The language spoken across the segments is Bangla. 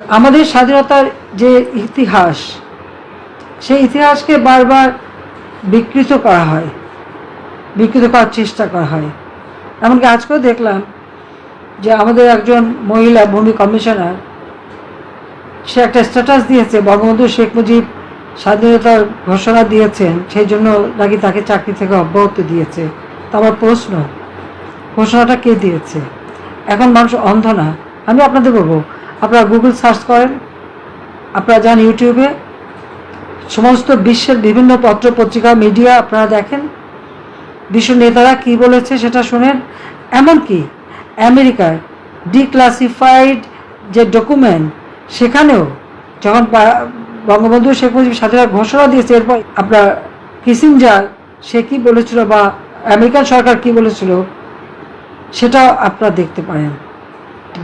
আমাদের স্বাধীনতার যে ইতিহাস, সেই ইতিহাসকে বারবার বিকৃত করা হয়, বিকৃত করার চেষ্টা করা হয়। এমনকি আজকেও দেখলাম যে আমাদের একজন মহিলা ভূমি কমিশনার, সে একটা স্ট্যাটাস দিয়েছে, বঙ্গবন্ধু শেখ মুজিব স্বাধীনতার ঘোষণা দিয়েছেন, সেই জন্য নাকি তাকে চাকরি থেকে অব্যাহত দিয়েছে। আমার প্রশ্ন, ঘোষণাটা কে দিয়েছে? এখন মানুষ অন্ধ না। আমি আপনাদের বলব আপনারা গুগল সার্চ করেন, আপনারা যান ইউটিউবে সমস্ত বিশ্বের বিভিন্ন পত্র পত্রিকা মিডিয়া আপনারা দেখেন। বিশ্ব নেতারা কি বলেছে সেটা শোনেন। এমনকি আমেরিকার ডিক্লাসিফাইড যে ডকুমেন্ট সেখানেও যখন বঙ্গবন্ধু শেখ মুজিব স্বাধীনতার ঘোষণা দিয়েছে, এরপর আপনার কিসিঞ্জার সে কি বলেছিল বা আমেরিকান সরকার কি বলেছিল, সেটাও আপনারা দেখতে পারেন।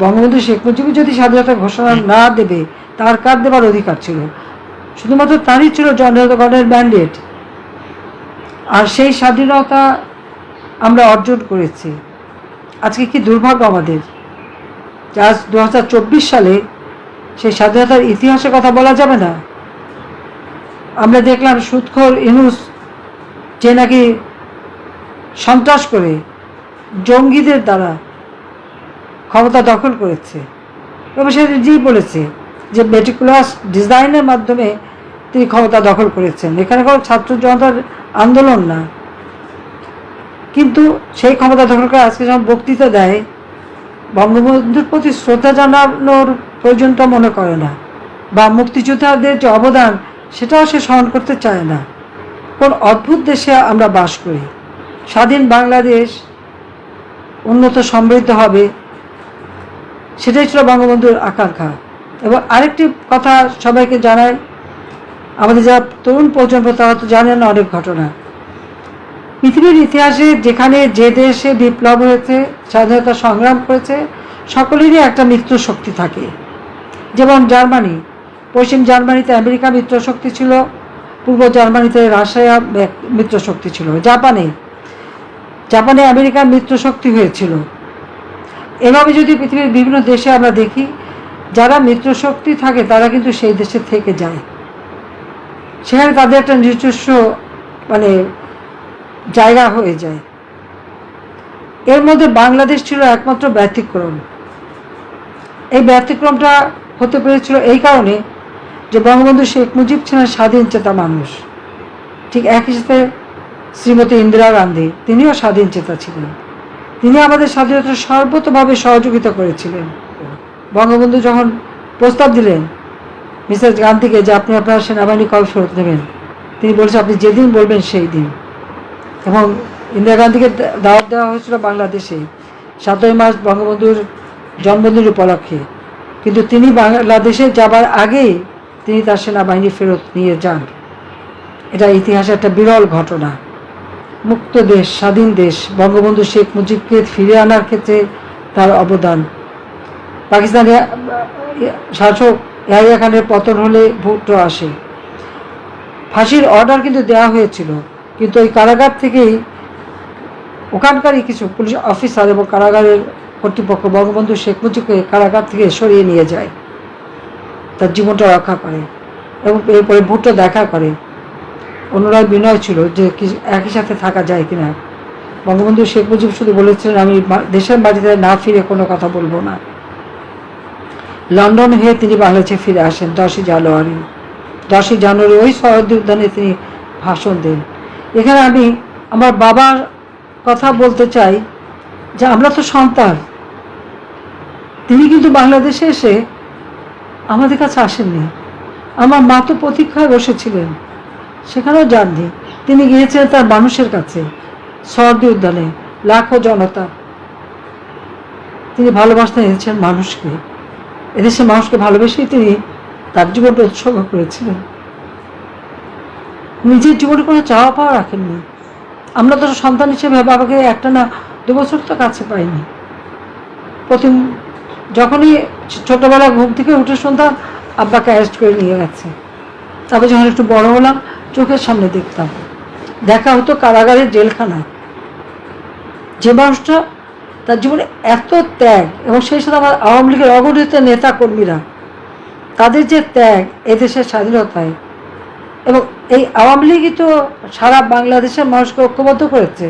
বঙ্গবন্ধু শেখ মুজিব যদি স্বাধীনতা ঘোষণা না দেবে, তার কার দেবার অধিকার ছিল? শুধুমাত্র তারই ছিল জনগণের ম্যান্ডেট আর সেই স্বাধীনতা আমরা অর্জন করেছি। আজকে কি দুর্ভাগ্য আমাদের? যে আজ দু হাজার চব্বিশ সালে সেই স্বাধীনতার ইতিহাসের কথা বলা যাবে না? আমরা দেখলাম সুৎখর ইনুস যে নাকি সন্ত্রাস করে জঙ্গিদের দ্বারা ক্ষমতা দখল করেছে। এবং সে নিজেই বলেছে যে মেটিকুলাস ডিজাইনের মাধ্যমে তিনি ক্ষমতা দখল করেছেন। এখানে কোনো ছাত্র জনতার আন্দোলন না। কিন্তু সেই ক্ষমতা দখল করে আজকে যখন বক্তৃতা দেয়, বঙ্গবন্ধুর প্রতি শ্রদ্ধা জানানোর প্রয়োজনটা মনে করে না। বা মুক্তিযোদ্ধাদের যে অবদান, সেটাও সে স্মরণ করতে চায় না। কোন অদ্ভুত দেশে আমরা বাস করি। স্বাধীন বাংলাদেশ উন্নত সমৃদ্ধ হবে। সেটাই ছিল বঙ্গবন্ধুর আকাঙ্ক্ষা। এবং আরেকটি কথা সবাইকে জানায় আমাদের যারা তরুণ প্রজন্ম, তারা তো জানেন অনেক ঘটনা। পৃথিবীর ইতিহাসে যেখানে যে দেশে বিপ্লব হয়েছে, স্বাধীনতা সংগ্রাম করেছে, সকলেরই একটা মিত্র শক্তি থাকে। যেমন জার্মানি, পশ্চিম জার্মানিতে আমেরিকা মিত্র শক্তি ছিল, পূর্ব জার্মানিতে রাশিয়া মিত্র শক্তি ছিল। জাপানে জাপানে আমেরিকার মিত্র শক্তি হয়েছিল। এভাবে যদি পৃথিবীর বিভিন্ন দেশে আমরা দেখি, যারা মিত্র শক্তি থাকে, তারা কিন্তু সেই দেশে থেকে যায়। সেখানে তাদের একটা নিজস্ব মানে জায়গা হয়ে যায়। এর মধ্যে বাংলাদেশ ছিল একমাত্র ব্যতিক্রম। এই ব্যতিক্রমটা হতে পেরেছিল এই কারণে যে বঙ্গবন্ধু শেখ মুজিব ছিলেন স্বাধীন চেতা মানুষ। ঠিক একই সাথে শ্রীমতী ইন্দিরা গান্ধী, তিনিও স্বাধীন চেতা ছিলেন। তিনি আমাদের স্বাধীনতা সর্বতভাবে সহযোগিতা করেছিলেন। বঙ্গবন্ধু যখন প্রস্তাব দিলেন মিসেস গান্ধীকে যে আপনি আপনার সেনাবাহিনী কবে ফেরত নেবেন, তিনি বলছেন, আপনি যেদিন বলবেন সেই দিন। এবং ইন্দিরা গান্ধীকে দাওয়াত দেওয়া হয়েছিল বাংলাদেশে, সাতই মার্চ বঙ্গবন্ধুর জন্মদিন উপলক্ষে। কিন্তু তিনি বাংলাদেশে যাবার আগেই তিনি তার সেনাবাহিনী ফেরত নিয়ে যান। এটা ইতিহাসে একটা বিরল ঘটনা। মুক্ত দেশ, স্বাধীন দেশ। বঙ্গবন্ধু শেখ মুজিবকে ফিরে আনার ক্ষেত্রে তার অবদান। পাকিস্তানি শাসক ইয়াহিয়া খানের পতন হলে ভুট্টো আসে। ফাঁসির অর্ডার কিন্তু দেওয়া হয়েছিল। কিন্তু ওই কারাগার থেকেই ওখানকারই কিছু পুলিশ অফিসার এবং কারাগারের কর্তৃপক্ষ বঙ্গবন্ধু শেখ মুজিবকে কারাগার থেকে সরিয়ে নিয়ে যায়। তার জীবনটা রক্ষা করে এবং এরপরে ভুট্টো দেখা করে। অনুরাগ বিনয় ছিল যে একই সাথে থাকা যায় কিনা। বঙ্গবন্ধু শেখ মুজিব শুধু বলেছিলেন, আমি দেশের বাড়িতে না ফিরে কোনো কথা বলব না। লন্ডন হয়ে তিনি বাংলাদেশে ফিরে আসেন দশই জানুয়ারি। দশই জানুয়ারি ওই শহীদ উদ্যানে তিনি ভাষণ দেন। এখানে আমি আমার বাবার কথা বলতে চাই যে আমরা তো সন্তান। তিনি কিন্তু বাংলাদেশে এসে আমাদের কাছে আসেননি। আমার মা তো প্রতীক্ষায় বসেছিলেন। সেখানেও যাননি। তিনি গিয়েছিলেন তার মানুষের কাছে, সর্দি উদ্যানে, লাখো জনতা। তিনি ভালোবাসতে এনেছেন মানুষকে। এদেশের মানুষকে ভালোবেসেই তিনি তার জীবনটা উৎসর্গ করেছিলেন। নিজের জীবনে কোনো চাওয়া পাওয়া রাখেননি। আমরা তো সন্তান হিসেবে বাবাকে একটা না দু বছর তো কাছে পাইনি। প্রথম যখনই ছোটবেলা ঘুম থেকে উঠে শুনতাম আব্বাকে অ্যারেস্ট করে নিয়ে গেছে। তারপর যখন একটু বড় হলাম চোখের সামনে দেখতাম। দেখা হতো কারাগারের জেলখানায় যে মানুষটা তার জীবনে এত ত্যাগ এবং সেই সাথে আমার আওয়ামী লীগের অগণিত নেতা কর্মীরা তাদের যে ত্যাগ এদেশের স্বাধীনতায় এবং এই আওয়ামী লীগই তো সারা বাংলাদেশের মানুষকে ঐক্যবদ্ধ করেছে।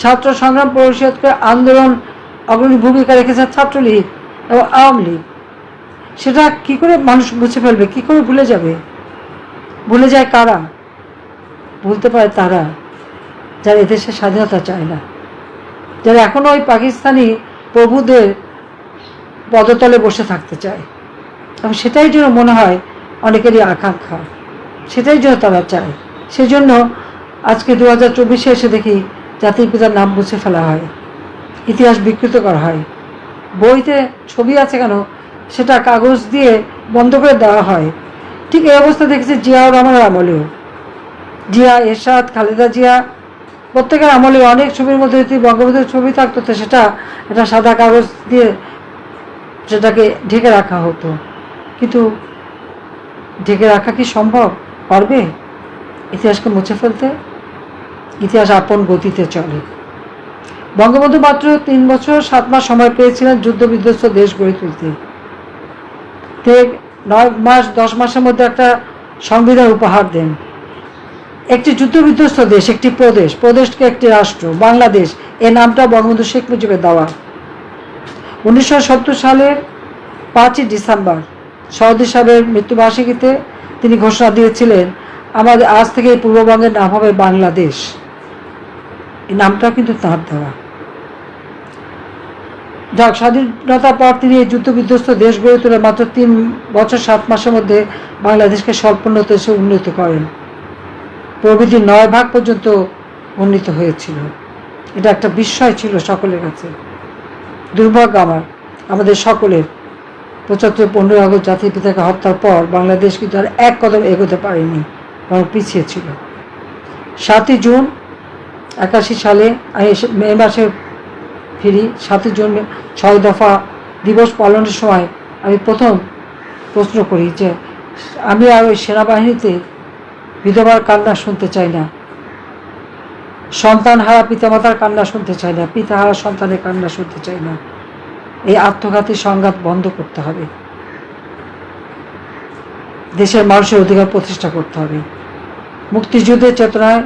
ছাত্র সংগ্রাম পরিষদকে আন্দোলন অগ্রণী ভূমিকা রেখেছে ছাত্রলীগ এবং আওয়ামী লীগ। সেটা কি করে মানুষ মুছে ফেলবে, কি করে ভুলে যাবে? ভুলে যায় কারা? ভুলতে পারে তারা, যারা এদেশের স্বাধীনতা চায় না। যারা এখনও ওই পাকিস্তানি প্রভুদের পদতলে বসে থাকতে চায়। এবং সেটাই জন্য মনে হয় অনেকেরই আকাঙ্ক্ষা। সেটাই জন্য তারা চায়। সেই জন্য আজকে দু হাজার চব্বিশে এসে দেখি জাতির পিতার নাম মুছে ফেলা হয়। ইতিহাস বিকৃত করা হয়। বইতে ছবি আছে কেন? সেটা কাগজ দিয়ে বন্ধ করে দেওয়া হয়। ঠিক এই অবস্থা দেখেছি জিয়াউর রহমানের আমলেও। জিয়া, এরশাদ, খালেদা জিয়া, প্রত্যেকের আমলে অনেক ছবির মধ্যে যদি বঙ্গবন্ধুর ছবি থাকতো, তো সেটা একটা সাদা কাগজ দিয়ে সেটাকে ঢেকে রাখা হতো। কিন্তু ঢেকে রাখা কি সম্ভব? পারবে? ইতিহাসকে মুছে ফেলতে? ইতিহাস আপন গতিতে চলে। বঙ্গবন্ধু মাত্র তিন বছর, সাত মাস সময় পেয়েছিলেন যুদ্ধ বিধ্বস্ত দেশ গড়ে তুলতে। নয় মাস, দশ মাসের মধ্যে একটা সংবিধান উপহার দেন। একটি যুদ্ধবিধ্বস্ত দেশ, একটি প্রদেশ, প্রদেশকে একটি রাষ্ট্র, বাংলাদেশ এ নামটা বঙ্গবন্ধু শেখ মুজিবের দেওয়া। উনিশশো সত্তর সালের পাঁচই ডিসেম্বর, সৌদি সাহেবের মৃত্যুবার্ষিকীতে তিনি ঘোষণা দিয়েছিলেন, আমাদের আজ থেকে পূর্ববঙ্গের নাম হবে বাংলাদেশ। এই নামটাও কিন্তু তাঁর দেওয়া। যাক, স্বাধীনতার পর তিনি এই যুদ্ধবিধ্বস্ত দেশ গড়ে তুলে মাত্র তিন বছর, সাত মাসের মধ্যে বাংলাদেশকে স্বল্পোন্নত দেশে উন্নীত করেন। প্রভৃতি নয় ভাগ পর্যন্ত উন্নীত হয়েছিল। এটা একটা বিস্ময় ছিল সকলের কাছে। দুর্ভাগ্য আমার, আমাদের সকলের। পঁচাত্তর পনেরোই আগস্ট জাতির পিতাকে হত্যার পর বাংলাদেশ কিন্তু আর এক কদম এগোতে পারেনি, বরং পিছিয়ে ছিল। সাতই জুন একাশি সালে এসে- মে মাসে ফিরি সাতই জন্য ছয় দফা দিবস পালনের সময় আমি প্রথম প্রশ্ন করি যে, আমি আর ওই সেনাবাহিনীতে বিধবার কান্না শুনতে চাই না। সন্তান হারা পিতামাতার কান্না শুনতে চাই না। পিতা হারা সন্তানের কান্না শুনতে চাই না। এই আত্মঘাতী সংঘাত বন্ধ করতে হবে। দেশের মানুষের অধিকার প্রতিষ্ঠা করতে হবে। মুক্তিযুদ্ধের চেতনায়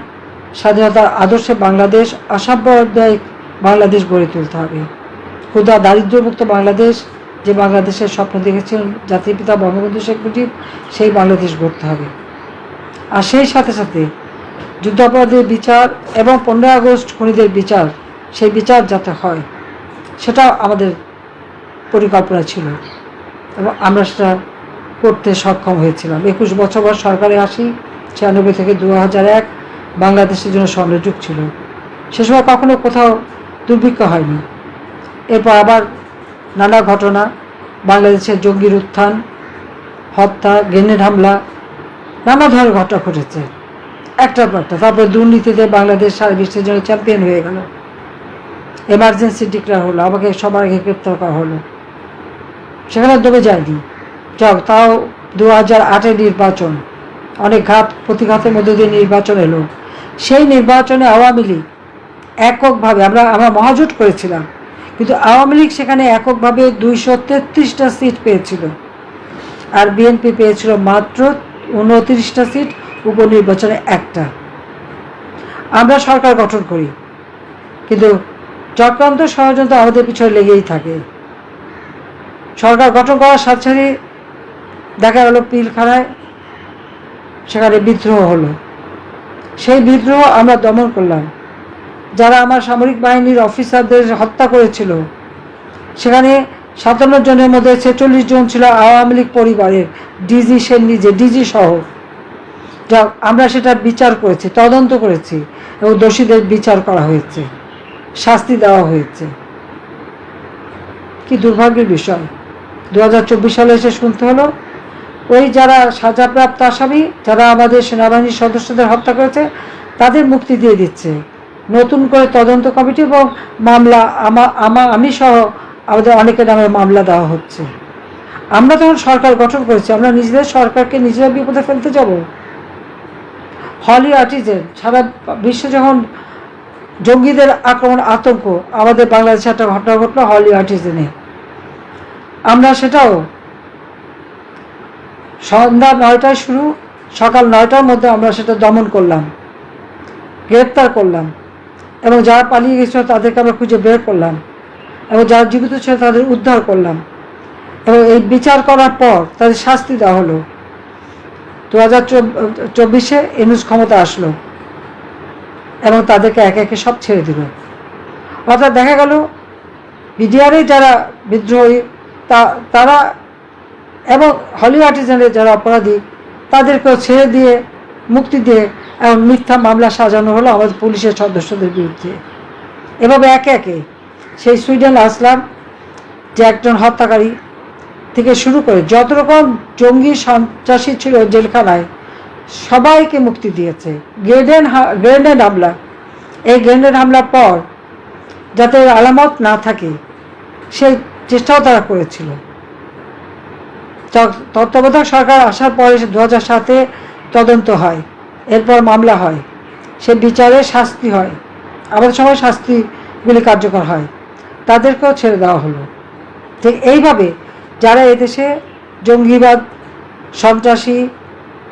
স্বাধীনতার আদর্শে বাংলাদেশ অসাম্প্রদায়িক বাংলাদেশ গড়ে তুলতে হবে। ক্ষুদা দারিদ্র্যমুক্ত বাংলাদেশ, যে বাংলাদেশের স্বপ্ন দেখেছিলেন জাতির পিতা বঙ্গবন্ধু শেখ মুজিব, সেই বাংলাদেশ গড়তে হবে। আর সেই সাথে সাথে যুদ্ধাপরাধীর বিচার এবং পনেরোই আগস্ট খুনিদের বিচার, সেই বিচার যাতে হয় সেটা আমাদের পরিকল্পনা ছিল। এবং আমরা সেটা করতে সক্ষম হয়েছিলাম। একুশ বছর পর সরকারে আসি ছিয়ানব্বই থেকে দু হাজার এক বাংলাদেশের জন্য স্বর্ণযুগ ছিল। সে সময় কখনো কোথাও দুর্ভিক্ষ হয়নি। এরপর আবার নানা ঘটনা, বাংলাদেশের জঙ্গির উত্থান, হত্যা গ্রেনেড হামলা, নানা ধরনের ঘটনা ঘটেছে। একটার পর তারপরে দুর্নীতিতে বাংলাদেশ সারা বিশ্বের জন্য চ্যাম্পিয়ন হয়ে গেল। এমার্জেন্সি ডিক্লেয়ার হলো, আমাকে সবার আগে গ্রেপ্তার করা হলো। সেখানে দমে যায়নি। যাক, তাও দু হাজার আটের নির্বাচন। অনেক ঘাত, প্রতিঘাতের মধ্যে দিয়ে নির্বাচন এলো। সেই নির্বাচনে আওয়ামী লীগ এককভাবে, আমরা আমরা মহাজোট করেছিলাম, কিন্তু আওয়ামী লীগ সেখানে এককভাবে দুইশো তেত্রিশটা সিট পেয়েছিল। আর বিএনপি পেয়েছিল মাত্র উনত্রিশটা সিট, উপনির্বাচনে একটা। আমরা সরকার গঠন করি, কিন্তু চক্রান্ত ষড়যন্ত্র আমাদের পিছনে লেগেই থাকে। সরকার গঠন করার সাথে সাথে দেখা গেল পিলখানায় সেখানে বিদ্রোহ হলো। সেই বিদ্রোহ আমরা দমন করলাম। যারা আমার সামরিক বাহিনীর অফিসারদের হত্যা করেছিল। সেখানে সাতান্ন জনের মধ্যে ছেচল্লিশ জন ছিল আওয়ামী লীগ পরিবারের, ডিজি সে নিজে ডিজি সহ। যা আমরা সেটা বিচার করেছি, তদন্ত করেছি এবং দোষীদের বিচার করা হয়েছে, শাস্তি দেওয়া হয়েছে। কি দুর্ভাগ্যের বিষয়। দু হাজার চব্বিশ সালে এসে শুনতে হলো, ওই যারা সাজাপ্রাপ্ত আসামি, যারা আমাদের সেনাবাহিনীর সদস্যদের হত্যা করেছে, তাদের মুক্তি দিয়ে দিচ্ছে। নতুন করে তদন্ত কমিটি এবং মামলা আমা আমা আমি সহ আমাদের অনেকের নামে মামলা দেওয়া হচ্ছে। আমরা তখন সরকার গঠন করেছি, আমরা নিজেদের সরকারকে নিজেরা বিপদে ফেলতে যাব। হলি আর্টিজেন, সারা বিশ্বে যখন জঙ্গিদের আক্রমণ, আতঙ্ক, আমাদের বাংলাদেশে একটা ঘটনা ঘটলো হলি আর্টিজেনে। আমরা সেটাও সন্ধ্যা নয়টায় শুরু, সকাল নয়টার মধ্যে আমরা সেটা দমন করলাম, গ্রেপ্তার করলাম। এবং যারা পালিয়ে গেছিল তাদেরকে আমরা খুঁজে বের করলাম এবং যারা জীবিত ছিল তাদের উদ্ধার করলাম এবং এই বিচার করার পর তাদের শাস্তি দেওয়া হলো। দু হাজার চব্বিশে এনুস ক্ষমতা আসলো এবং তাদেরকে একে একে সব ছেড়ে দিল। অর্থাৎ দেখা গেল, বিডিআরে যারা বিদ্রোহী, তা, তারা এবং হলি আর্টিজানের যারা অপরাধী, তাদেরকেও ছেড়ে দিয়ে, মুক্তি দিয়ে এবং মিথ্যা মামলা সাজানো হলো আমাদের পুলিশের সদস্যদের বিরুদ্ধে। এভাবে একে একে সেই সুইডেন আসলাম যে একজন হত্যাকারী থেকে শুরু করে যত রকম জঙ্গি সন্ত্রাসী ছিল জেলখানায়, সবাইকে মুক্তি দিয়েছে। গ্রেনেড গ্রেনেড হামলা। এই গ্রেনেড হামলার পর যাতে আলামত না থাকে, সেই চেষ্টাও তারা করেছিল। তত্ত্বাবধায়ক সরকার আসার পরে দু হাজার সাতে তদন্ত হয়। এরপর মামলা হয়। সে বিচারে শাস্তি হয়। আমাদের সময় শাস্তিগুলি কার্যকর হয়। তাদেরকেও ছেড়ে দেওয়া হলো। ঠিক এইভাবে যারা এদেশে জঙ্গিবাদ, সন্ত্রাসী,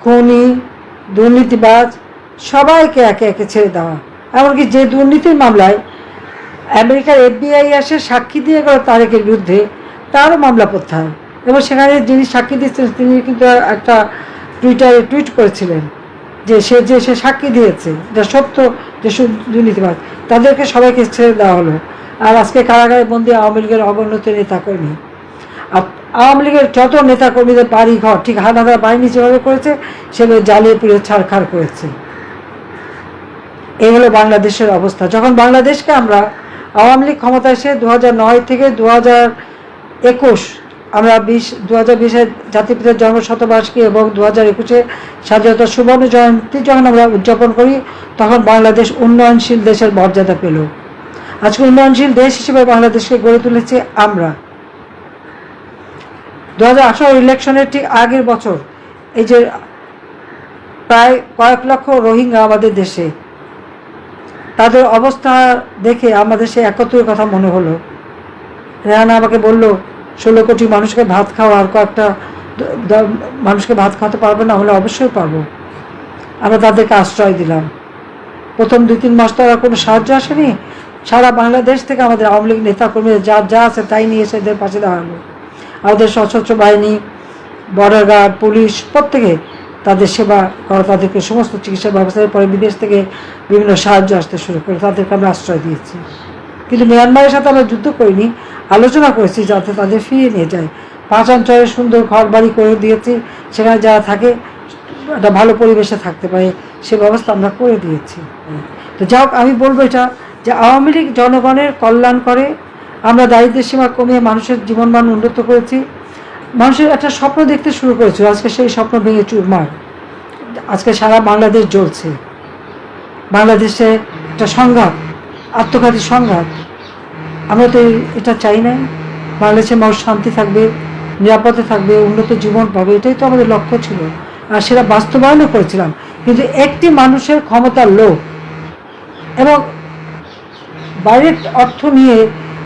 খুনি, দুর্নীতিবাজ, সবাইকে একে একে ছেড়ে দেওয়া। এমনকি যে দুর্নীতির মামলায় আমেরিকার এফবিআই আসে সাক্ষী দিয়ে গেল তারেকের বিরুদ্ধে, তারও মামলা প্রত্যাহার। এবং সেখানে যিনি সাক্ষী দিচ্ছেন তিনি কিন্তু একটা টুইটারে টুইট করেছিলেন। যে সে যে সে সাক্ষী দিয়েছে যা সত্য যে দুর্নীতিবাদ তাদেরকে সবাইকে ছেড়ে দেওয়া হলো। আর আজকে কারাগারে বন্দি আওয়ামী লীগের অবনতি নেতা কর্মী আর আওয়ামী লীগের যত নেতা কর্মীদের বাড়ি ঘর ঠিক হানাদার বাহিনী যেভাবে করেছে সেভাবে জ্বালিয়ে পুড়ে ছাড়খাড় করেছে। এই হলো বাংলাদেশের অবস্থা। যখন বাংলাদেশকে আমরা আওয়ামী লীগ ক্ষমতা এসে দু নয় থেকে দু হাজার একুশ আমরা বিশ দু হাজার বিশের জাতিপিতার জন্ম শতবার্ষিকী এবং দু হাজার একুশে স্বাধীনতা সুবর্ণ জয়ন্তী যখন আমরা উদযাপন করি, তখন বাংলাদেশ উন্নয়নশীল দেশের মর্যাদা পেল। আজকে উন্নয়নশীল দেশ হিসেবে বাংলাদেশকে গড়ে তুলেছে আমরা। দু হাজার আঠারো ইলেকশনের ঠিক আগের বছর, এই যে প্রায় কয়েক লক্ষ রোহিঙ্গা আমাদের দেশে, তাদের অবস্থা দেখে আমাদের সে একত্রের কথা মনে হলো। রেহানা আমাকে বলল ষোলো কোটি মানুষকে ভাত খাওয়া আর কয়েকটা মানুষকে ভাত খাওয়াতে পারবে না হলে অবশ্যই পারব। আমরা তাদেরকে আশ্রয় দিলাম। প্রথম দুই তিন মাস তো আর কোনো সাহায্য আসেনি। সারা বাংলাদেশ থেকে আমাদের আওয়ামী লীগ নেতাকর্মীরা যা যা আছে তাই নিয়ে এসে এদের পাশে দাঁড়াল। আমাদের সশস্ত্র বাহিনী, বর্ডার গার্ড, পুলিশ প্রত্যেকে তাদের সেবা করা, তাদেরকে সমস্ত চিকিৎসা ব্যবস্থার পরে বিদেশ থেকে বিভিন্ন সাহায্য আসতে শুরু করে, তাদেরকে আমরা আশ্রয় দিয়েছি। কিন্তু মিয়ানমারের সাথে আমরা যুদ্ধ করিনি। আলোচনা করেছি যাতে তাদের ফিরিয়ে নিয়ে যায় পাঁচ অঞ্চলে সুন্দর ঘর বাড়ি করে দিয়েছি, সেখানে যারা থাকে, একটা ভালো পরিবেশে থাকতে পারে, সে ব্যবস্থা আমরা করে দিয়েছি। তো যাই আমি বলব এটা যে আওয়ামী লীগ জনগণের কল্যাণ করে আমরা দারিদ্র্যের সীমা কমিয়ে মানুষের জীবনমান উন্নত করেছি। মানুষের একটা স্বপ্ন দেখতে শুরু করেছে, আজকে সেই স্বপ্ন ভেঙে চুরমার। আজকে সারা বাংলাদেশ জ্বলছে। বাংলাদেশে একটা সংঘাত, আত্মঘাতী সংঘাত। আমরা তো এটা চাই না। বাংলাদেশের মানুষ শান্তি থাকবে, নিরাপদে থাকবে, উন্নত জীবন পাবে, এটাই তো আমাদের লক্ষ্য ছিল। আর সেটা বাস্তবায়নও করেছিলাম। কিন্তু একটি মানুষের ক্ষমতার লোভ এবং বাইরের অর্থ নিয়ে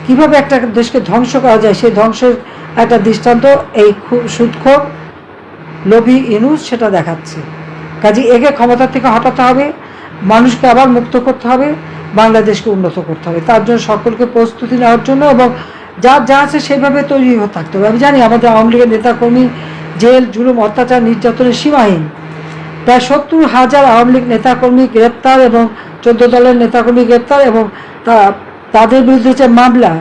কীভাবে একটা দেশকে ধ্বংস করা যায়, সেই ধ্বংসের একটা দৃষ্টান্ত এই সুদখোর লোভী ইনুস সেটা দেখাচ্ছে। কাজে একে ক্ষমতা থেকে হটাতে হবে, মানুষকে আবার মুক্ত করতে হবে বাংলাদেশকে উন্নত করতে হবে। তার জন্য সকলকে প্রস্তুতি নেওয়ার জন্য এবং যা যা আছে সেইভাবে তৈরি হয়ে থাকতে হবে। আমি জানি আমাদের আওয়ামী লীগের নেতাকর্মী জেল, জুলুম, অত্যাচার, নির্যাতনের সীমাহীন। প্রায় সত্তর হাজার আওয়ামী লীগ নেতাকর্মী গ্রেপ্তার এবং চোদ্দ দলের নেতাকর্মী গ্রেপ্তার এবং তা, তাদের বিরুদ্ধে যে মামলা,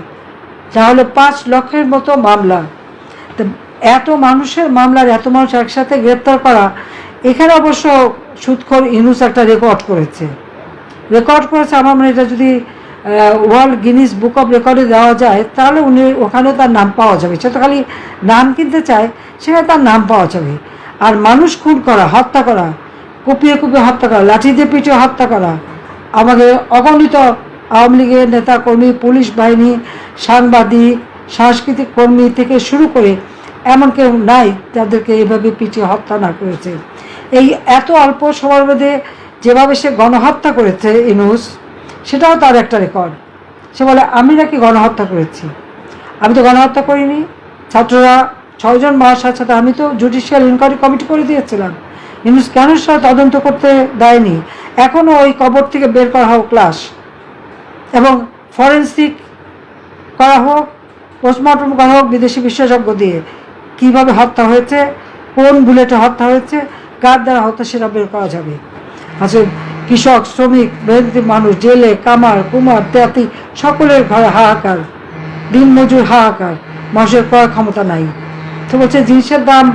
যা হলো পাঁচ লক্ষের মতো মামলা। এত মানুষের মামলার এত মানুষ একসাথে গ্রেপ্তার করা, এখানে অবশ্য সুৎখর ইনুস একটা রেকর্ড করেছে। রেকর্ড করেছে আমার মনে এটা যদি ওয়ার্ল্ড গিনিস বুক অফ রেকর্ডে দেওয়া যায়, তাহলে উনি ওখানেও তার নাম পাওয়া যাবে। সে তো খালি নাম কিনতে চায়, সেখানে তার নাম পাওয়া যাবে। আর মানুষ খুন করা, হত্যা করা, কুপিয়ে কুপিয়ে হত্যা করা, লাঠি দিয়ে পিটিয়ে হত্যা করা আমাদের অগণিত আওয়ামী লীগের নেতা কর্মী পুলিশ বাহিনী, সাংবাদিক, সাংস্কৃতিক কর্মী থেকে শুরু করে এমন কেউ নাই, যাদেরকে এভাবে পিটিয়ে হত্যা না করেছে। এই এত অল্প সময়ের মধ্যে যেভাবে সে গণহত্যা করেছে ইনুস, সেটাও তার একটা রেকর্ড সে বলে, আমি নাকি গণহত্যা করেছি। আমি তো গণহত্যা করিনি। ছাত্ররা, ছয়জন মহাশয়ের সাথে আমি তো জুডিশিয়াল ইনকোয়ারি কমিটি করে দিয়েছিলাম। কিন্তু কেন সেটা তদন্ত করতে দেয়নি? এখনও ওই কবর থেকে বের করা হোক ক্লাস এবং ফরেন্সিক করা হোক পোস্টমর্টম করা হোক, বিদেশি বিশেষজ্ঞ দিয়ে কীভাবে হত্যা হয়েছে, কোন বুলেটে হত্যা হয়েছে, কার দ্বারা হত্যা সেটা বের করা যাবে? আচ্ছা কৃষক, শ্রমিক মেহনতি মানুষ, জেলে, কামার, কুমার তেয়াতি সকলের ঘরে হাহাকার দিন মজুর হাহাকার, মানুষের ক্রয় ক্ষমতা নাই। তো বলছে, জিনিসের দাম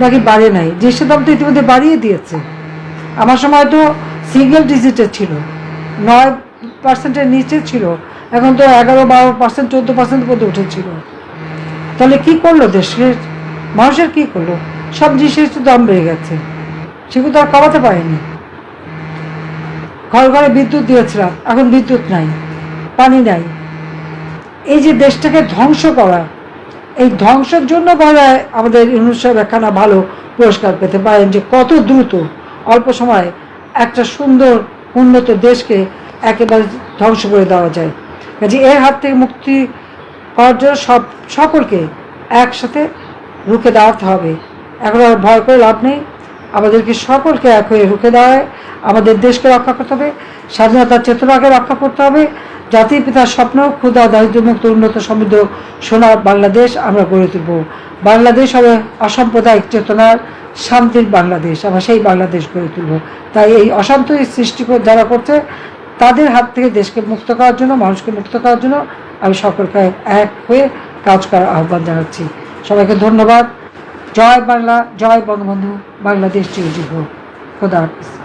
নাকি বাড়ে নাই? জিনিসের দাম তো ইতিমধ্যে বাড়িয়ে দিয়েছে। আমার সময় তো সিঙ্গেল ডিজিটের ছিল, নয় পার্সেন্টের নিচে ছিল, এখন তো এগারো, বারো পার্সেন্ট চোদ্দ পার্সেন্ট পর্যন্ত উঠেছিল। তাহলে কি করল দেশের? মানুষের কি করল? সব জিনিসের তো দাম বেড়ে গেছে। সেগুলো তো আর কমাতে পারেনি। ঘরে ঘরে বিদ্যুৎ দিয়েছিলাম, এখন বিদ্যুৎ নাই, পানি নাই। এই যে দেশটাকে ধ্বংস করা, এই ধ্বংসের জন্য বলা আমাদের ইউনুস সাহেব একখানা ভালো পুরস্কার পেতে পারেন যে কত দ্রুত, অল্প সময়ে একটা সুন্দর, উন্নত দেশকে একেবারে ধ্বংস করে দেওয়া যায়। কাজে এর হাত থেকে মুক্তি পাওয়ার জন্য সব, সকলকে একসাথে রুখে দাঁড়াতে হবে। এখন আর ভয় করে লাভ নেই। আমাদেরকে সকলকে এক হয়ে রুখে দাঁড়ায়। আমাদের দেশকে রক্ষা করতে হবে স্বাধীনতার চেতনাকে রক্ষা করতে হবে, জাতির পিতার স্বপ্ন ক্ষুদা দারিদ্র্যমুক্ত, উন্নত সমৃদ্ধ সোনার বাংলাদেশ আমরা গড়ে তুলব। বাংলাদেশ হবে অসাম্প্রদায়িক চেতনার শান্তির বাংলাদেশ, আমরা সেই বাংলাদেশ গড়ে তুলব। তাই এই অশান্তি সৃষ্টি যারা করছে, তাদের হাত থেকে দেশকে মুক্ত করার জন্য, মানুষকে মুক্ত করার জন্য আমি সকলকে এক হয়ে কাজ করার আহ্বান জানাচ্ছি। সবাইকে ধন্যবাদ। জয় বাংলা, জয় বঙ্গবন্ধু, বাংলাদেশ চিরজীব খোদা হাফিজ।